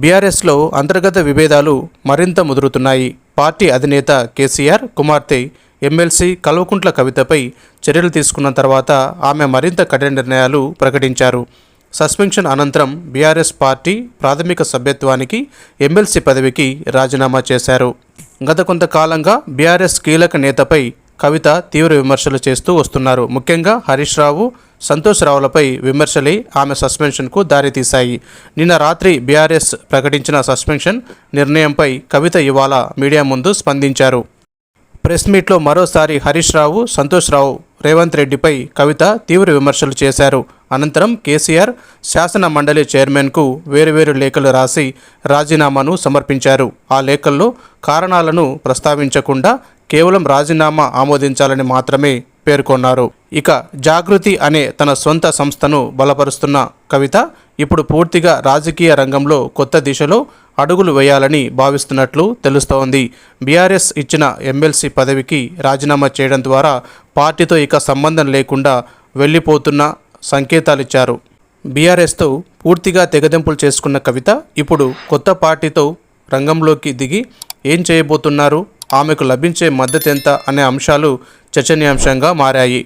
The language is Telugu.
బీఆర్ఎస్లో అంతర్గత విభేదాలు మరింత ముదురుతున్నాయి. పార్టీ అధినేత కేసీఆర్ కుమార్తె ఎమ్మెల్సీ కల్వకుంట్ల కవితపై చర్యలు తీసుకున్న తర్వాత ఆమె మరింత కఠిన నిర్ణయాలు ప్రకటించారు. సస్పెన్షన్ అనంతరం బీఆర్ఎస్ పార్టీ ప్రాథమిక సభ్యత్వానికి ఎమ్మెల్సీ పదవికి రాజీనామా చేశారు. గత కొంతకాలంగా బీఆర్ఎస్ కీలక నేతపై కవిత తీవ్ర విమర్శలు చేస్తూ వస్తున్నారు. ముఖ్యంగా హరీష్ రావు సంతోష్ రావులపై విమర్శలై ఆమె సస్పెన్షన్కు దారితీశాయి. నిన్న రాత్రి బీఆర్ఎస్ ప్రకటించిన సస్పెన్షన్ నిర్ణయంపై కవిత ఇవాళ మీడియా ముందు స్పందించారు. ప్రెస్ మీట్లో మరోసారి హరీష్ రావు సంతోష్ రావు రేవంత్ రెడ్డిపై కవిత తీవ్ర విమర్శలు చేశారు. అనంతరం కేసీఆర్ శాసన మండలి చైర్మన్కు వేరువేరు లేఖలు రాసి రాజీనామాను సమర్పించారు. ఆ లేఖల్లో కారణాలను ప్రస్తావించకుండా కేవలం రాజీనామా ఆమోదించాలని మాత్రమే పేర్కొన్నారు. ఇక జాగృతి అనే తన సొంత సంస్థను బలపరుస్తున్న కవిత ఇప్పుడు పూర్తిగా రాజకీయ రంగంలో కొత్త దిశలో అడుగులు వేయాలని భావిస్తున్నట్లు తెలుస్తోంది. బీఆర్ఎస్ ఇచ్చిన ఎమ్మెల్సీ పదవికి రాజీనామా చేయడం ద్వారా పార్టీతో ఇక సంబంధం లేకుండా వెళ్ళిపోతున్న సంకేతాలిచ్చారు. బీఆర్ఎస్తో పూర్తిగా తెగదెంపులు చేసుకున్న కవిత ఇప్పుడు కొత్త పార్టీతో రంగంలోకి దిగి ఏం చేయబోతున్నారు? ఆమెకు లభించే మద్దతు ఎంత? అనే అంశాలు చర్చనీయాంశంగా మారాయి.